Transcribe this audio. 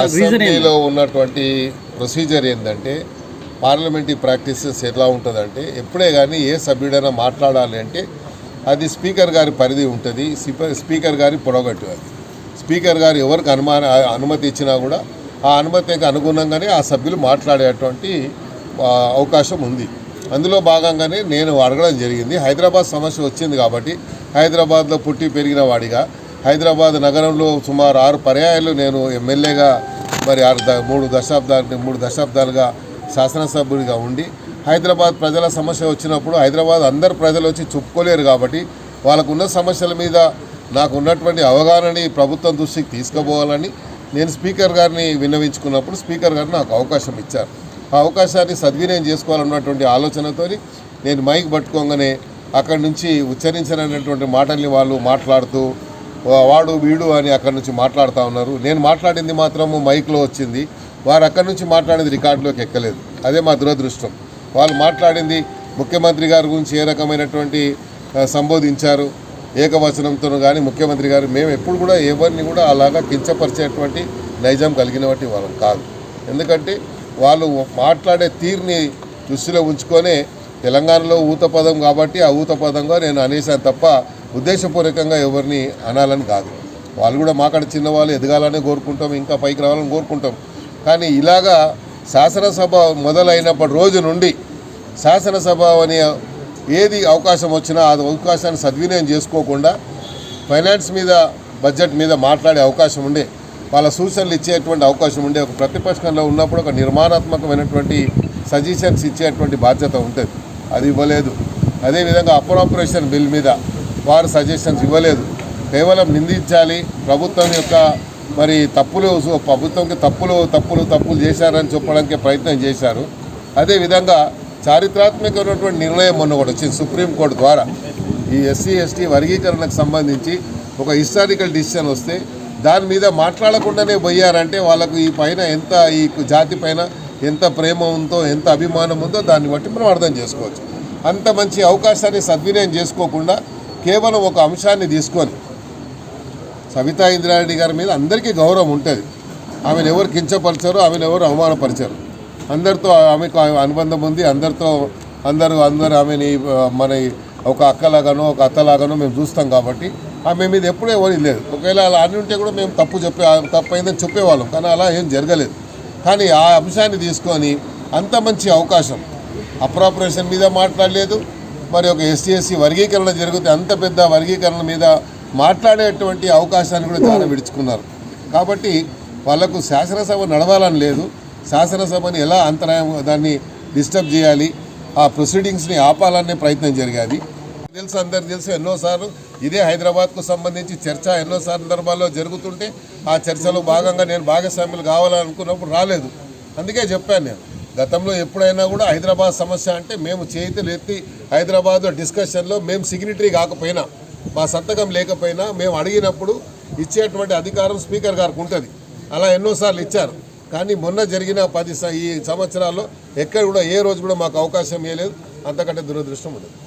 అసెంబ్లీలో ఉన్నటువంటి ప్రొసీజర్ ఏంటంటే పార్లమెంటరీ ప్రాక్టీసెస్ ఎలా ఉంటుందంటే ఎప్పుడే కానీ ఏ సభ్యుడైనా మాట్లాడాలి అంటే అది స్పీకర్ గారి పరిధి ఉంటుంది స్పీకర్ గారి పొడగట్టు అది. స్పీకర్ గారు ఎవరికి అనుమాన అనుమతి ఇచ్చినా కూడా ఆ అనుమతికి అనుగుణంగానే ఆ సభ్యులు మాట్లాడేటువంటి అవకాశం ఉంది. అందులో భాగంగానే నేను అడగడం జరిగింది. హైదరాబాద్ సమస్య వచ్చింది కాబట్టి హైదరాబాద్లో పుట్టి పెరిగిన వాడిగా హైదరాబాద్ నగరంలో సుమారు ఆరు పర్యాయాలు నేను ఎమ్మెల్యేగా మరి ఆరు ద- మూడు దశాబ్దాలు మూడు దశాబ్దాలుగా శాసనసభ్యుడిగా ఉండి హైదరాబాద్ ప్రజల సమస్య వచ్చినప్పుడు హైదరాబాద్ అందరు ప్రజలు వచ్చి చెప్పుకోలేరు కాబట్టి వాళ్ళకున్న సమస్యల మీద నాకు ఉన్నటువంటి అవగాహనని ప్రభుత్వం దృష్టికి తీసుకుపోవాలని నేను స్పీకర్ గారిని విన్నవించుకున్నప్పుడు స్పీకర్ గారు నాకు అవకాశం ఇచ్చారు. ఆ అవకాశాన్ని సద్వినియోగం చేసుకోవాలన్నటువంటి ఆలోచనతో నేను మైక్ పట్టుకోగానే అక్కడి నుంచి ఉచ్చరించనటువంటి మాటల్ని వాళ్ళు మాట్లాడుతూ వాడు వీడు అని అక్కడి నుంచి మాట్లాడుతూ ఉన్నారు. నేను మాట్లాడింది మాత్రము మైక్లో వచ్చింది. వారు అక్కడి నుంచి మాట్లాడేది రికార్డులోకి ఎక్కలేదు. అదే మా దురదృష్టం. వాళ్ళు మాట్లాడింది ముఖ్యమంత్రి గారి గురించి ఏ రకమైనటువంటి సంబోధించారు ఏకవచనంతో కానీ ముఖ్యమంత్రి గారు మేము ఎప్పుడు కూడా ఎవరిని కూడా అలాగా కించపరిచేటువంటి నైజం కలిగినటువంటి వాళ్ళం కాదు. ఎందుకంటే వాళ్ళు మాట్లాడే తీరుని దృష్టిలో ఉంచుకొనే తెలంగాణలో ఊత పదం కాబట్టి ఆ ఊత పదంగా నేను అనేసాను తప్ప ఉద్దేశపూర్వకంగా ఎవరిని అనాలని కాదు. వాళ్ళు కూడా మాకాడ చిన్నవాళ్ళు ఎదగాలని కోరుకుంటాం ఇంకా పైకి రావాలని కోరుకుంటాం. కానీ ఇలాగా శాసనసభ మొదలైనప్పటి రోజు నుండి శాసనసభ అనే ఏది అవకాశం వచ్చినా ఆ అవకాశాన్ని సద్వినియోగం చేసుకోకుండా ఫైనాన్స్ మీద బడ్జెట్ మీద మాట్లాడే అవకాశం ఉండే వాళ్ళ సూచనలు ఇచ్చేటువంటి అవకాశం ఉండే ఒక ప్రతిపక్షంలో ఉన్నప్పుడు ఒక నిర్మాణాత్మకమైనటువంటి సజెషన్స్ ఇచ్చేటువంటి బాధ్యత ఉంటుంది. అది ఇవ్వలేదు. అదేవిధంగా అప్రోపరేషన్ బిల్ మీద వారు సజెషన్స్ ఇవ్వలేదు. కేవలం నిందించాలి ప్రభుత్వం యొక్క మరి తప్పులు ప్రభుత్వంకి తప్పులు తప్పులు తప్పులు చేశారని చెప్పడానికి ప్రయత్నం చేశారు. అదేవిధంగా చారిత్రాత్మకమైనటువంటి నిర్ణయం మొన్న కూడా వచ్చింది సుప్రీంకోర్టు ద్వారా. ఈ ఎస్సీ ఎస్టీ వర్గీకరణకు సంబంధించి ఒక హిస్టారికల్ డిసిషన్ వస్తే దాని మీద మాట్లాడకుండానే పోయారంటే వాళ్ళకు ఈ పైన ఎంత ఈ జాతి పైన ఎంత ప్రేమ ఉందో ఎంత అభిమానం ఉందో దాన్ని బట్టి మనం అర్థం చేసుకోవచ్చు. అంత మంచి అవకాశాన్ని సద్వినియోగం చేసుకోకుండా కేవలం ఒక అంశాన్ని తీసుకొని సవితా ఇంద్రారెడ్డి గారి మీద అందరికీ గౌరవం ఉంటుంది. ఆమెను ఎవరు కించపరిచారు ఆమెను ఎవరు అవమానపరిచారు. అందరితో ఆమెకు అనుబంధం ఉంది. అందరితో అందరూ అందరూ ఆమెని మన ఒక అక్కలాగానో ఒక అత్తలాగానో మేము చూస్తాం కాబట్టి ఆమె మీద ఎప్పుడూ ఎవరు లేదు. ఒకవేళ అలా అని ఉంటే కూడా మేము తప్పు చెప్పే తప్పు అయిందని చెప్పేవాళ్ళం. కానీ అలా ఏం జరగలేదు. కానీ ఆ అంశాన్ని తీసుకొని అంత మంచి అవకాశం. అప్రాపరేషన్ మీద మాట్లాడలేదు. మరి ఒక ఎస్సీ వర్గీకరణ జరిగితే అంత పెద్ద వర్గీకరణ మీద మాట్లాడేటువంటి అవకాశాన్ని కూడా చాలా విడుచుకున్నారు. కాబట్టి వాళ్ళకు శాసనసభ నడవాలని లేదు. శాసనసభని ఎలా అంతరాయం దాన్ని డిస్టర్బ్ చేయాలి ఆ ప్రొసీడింగ్స్ని ఆపాలనే ప్రయత్నం జరిగాది. తెలుసు అందరు తెలుసు ఎన్నోసార్లు. ఇదే హైదరాబాద్కు సంబంధించి చర్చ ఎన్నో సందర్భాల్లో జరుగుతుంటే ఆ చర్చలో భాగంగా నేను భాగస్వాములు కావాలనుకున్నప్పుడు రాలేదు. అందుకే చెప్పాను నేను. గతంలో ఎప్పుడైనా కూడా హైదరాబాద్ సమస్య అంటే మేము చేతులు ఎత్తి హైదరాబాద్ డిస్కషన్లో మేము సిగ్నిటరీ కాకపోయినా మా సంతకం లేకపోయినా మేము అడిగినప్పుడు ఇచ్చేటువంటి అధికారం స్పీకర్ గారికి ఉంటుంది. అలా ఎన్నోసార్లు ఇచ్చారు. కానీ మొన్న జరిగిన పది ఈ సంవత్సరాల్లో ఎక్కడ కూడా ఏ రోజు కూడా మాకు అవకాశం ఇవ్వలేదు అంతకంటే దురదృష్టం ఉండదు.